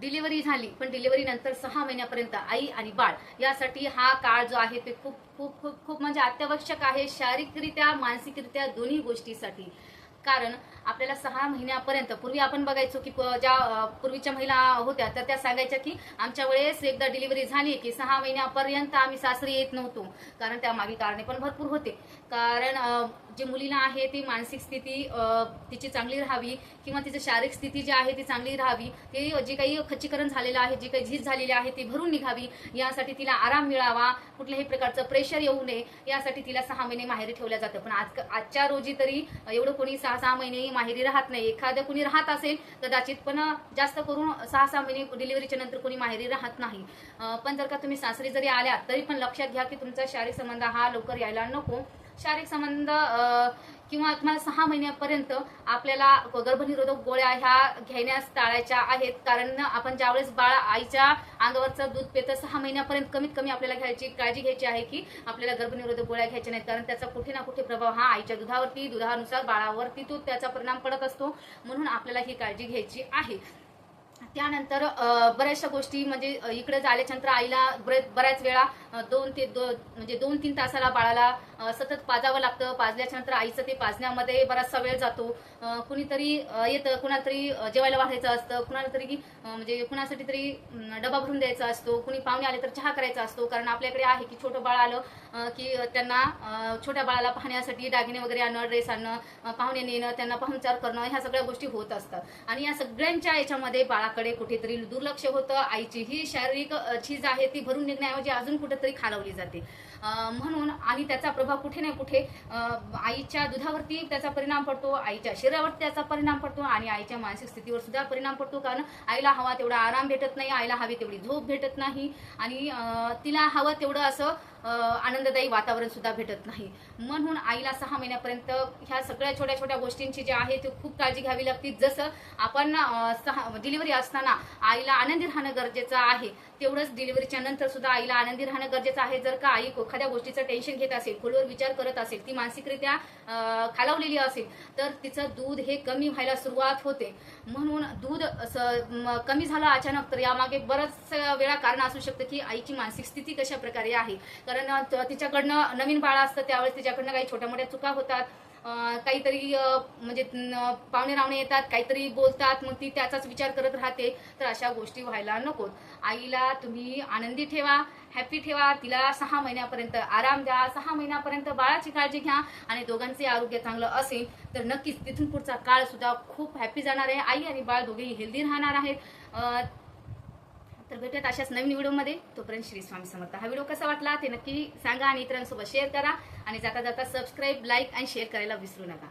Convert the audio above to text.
Delivery झाली पण delivery नंतर सहा महिन्यापर्यंत आई आणि बाळ यासाठी हा काळ जो आहे ते खूप खूप खूप खूप म्हणजे अत्यावश्यक आहे शारीरिकरित्या मानसिकरित्या दोन्ही गोष्टीसाठी. कारण आपल्याला सहा महिन्यापर्यंत पूर्वी आपण बघायचो की प- ज्या पूर्वीच्या महिला होत्या तर त्या सांगायच्या की आमच्या वेळेस एकदा डिलिव्हरी झाली की सहा महिन्यापर्यंत आम्ही सासरी येत नव्हतो. कारण त्या मागील कारणे पण भरपूर होते. कारण जे जी मुलीला आहे ती मानसिक स्थिती तिची चांगली राहावी किंवा तिची शारीरिक स्थिती जी आहे ती चांगली राहावी ती जे काही खच्चीकरण झालेलं आहे जी काही झीज झालेली आहे ती भरून निघावी. यासाठी तिला आराम मिळावा कुठल्याही प्रकारचं प्रेशर येऊ नये. यासाठी तिला सहा महिने माहेरी ठेवल्या जातं. पण आज आजच्या रोजी तरी एवढं कोणी सहा सहा महिने माहेरी राहत नाही. एखादं कुणी राहत असेल कदाचित पण जास्त करून सहा सहा महिने डिलिव्हरीच्या नंतर कुणी माहेरी राहत नाही. पण जर का तुम्ही सासरी जरी आल्या तरी पण लक्षात घ्या की तुमचा शारीरिक संबंध हा लवकर यायला नको. शारीरिक संबंध किंवा तुम्हाला सहा महिन्यापर्यंत आपल्याला गर्भनिरोधक गोळ्या ह्या घेण्यास टाळायच्या आहेत. कारण आपण ज्यावेळेस बाळ आईच्या अंगावरचं दूध पेतं सहा महिन्यापर्यंत कमीत कमी आपल्याला घ्यायची काळजी घ्यायची आहे की आपल्याला गर्भनिरोधक गोळ्या घ्यायच्या नाहीत. कारण त्याचा कुठे ना कुठे प्रभाव हा आईच्या दुधावरती दुधानुसार बाळावरती तो त्याचा परिणाम पडत असतो. म्हणून आपल्याला ही काळजी घ्यायची आहे. त्यानंतर बऱ्याचशा गोष्टी म्हणजे इकडे झाल्याच्यानंतर आईला बऱ्याच वेळा दोन ते दो म्हणजे दोन तीन तासाला बाळाला सतत पाजावं लागतं. पाजल्याच्या नंतर आईचं ते पाजण्यामध्ये बराचसा वेळ जातो. कुणीतरी येतं कुणाला तरी जेवायला वाढायचं असतं. कुणाला तरी म्हणजे कुणासाठी तरी डबा भरून द्यायचा असतो. कुणी पाहुणे आले तर चहा करायचा असतो. कारण आपल्याकडे आहे की छोटं बाळ आलं की त्यांना छोट्या बाळाला पाहण्यासाठी दागिने वगैरे आणणं ड्रेस आणणं पाहुणे नेणं त्यांना पाहुणचार करणं ह्या सगळ्या गोष्टी होत असतात. आणि या सगळ्यांच्या याच्यामध्ये बाळाकडे कुठेतरी दुर्लक्ष होतं. आईची ही शारीरिक चीज झीज आहे ती भरून निघण्याऐवजी अजून कुठेतरी खालवली जाते. म्हणून आणि त्याचा प्रभाव कुठे ना कुठे आईच्या दुधावरती त्याचा परिणाम पडतो आईच्या शरीरावरती त्याचा परिणाम पडतो आणि आईच्या मानसिक स्थितीवर सुद्धा परिणाम पडतो. कारण आईला हवा तेवढा आराम भेटत नाही आईला हवी तेवढी झोप भेटत नाही. आणि तिला हवं तेवढं असं आनंददायी वातावरण सुद्धा भेटत नाही. म्हणून आईला सहा महिन्यापर्यंत ह्या सगळ्या छोट्या छोट्या गोष्टींची जी आहे ती खूप काळजी घ्यावी लागते. जसं आपण सहा डिलिव्हरी असताना आईला आनंदी राहणं गरजेचं आहे. तेवढंच डिलिव्हरीच्या नंतर सुद्धा आईला आनंदी राहणं गरजेचं आहे. जर का आई एखाद्या गोष्टीचं टेन्शन घेत असेल खोलवर विचार करत असेल ती मानसिकरित्या खालावलेली असेल तर तिचं दूध हे कमी व्हायला सुरुवात होते. म्हणून दूध असं कमी झालं अचानक तर यामागे बरंच वेळा कारण असू शकतं की आईची मानसिक स्थिती कशा प्रकारे आहे. कारण त- तिच्याकडनं नवीन बाळ असतं त्यावेळेस तिच्याकडनं काही छोट्या मोठ्या चुका होतात. काहीतरी म्हणजे पाहुणे रावणे येतात काहीतरी बोलतात मग ती त्याचाच विचार करत राहते. तर अशा गोष्टी व्हायला नकोत. आईला तुम्ही आनंदी ठेवा हॅपी ठेवा. तिला सहा महिन्यापर्यंत आराम द्या. सहा महिन्यापर्यंत बाळाची काळजी घ्या आणि दोघांचे आरोग्य चांगलं असेल तर नक्कीच तिथून पुढचा काळ सुद्धा खूप हॅपी जाणार आहे. आई आणि बाळ दोघेही हेल्दी राहणार आहेत. तर भेटूयात अशाच नवीन व्हिडिओमध्ये. तोपर्यंत श्री स्वामी समर्थ. हा व्हिडिओ कसा वाटला ते नक्की सांगा आणि इतरांसोबत शेअर करा. आणि जाता जाता सबस्क्राईब लाईक आणि शेअर करायला विसरू नका.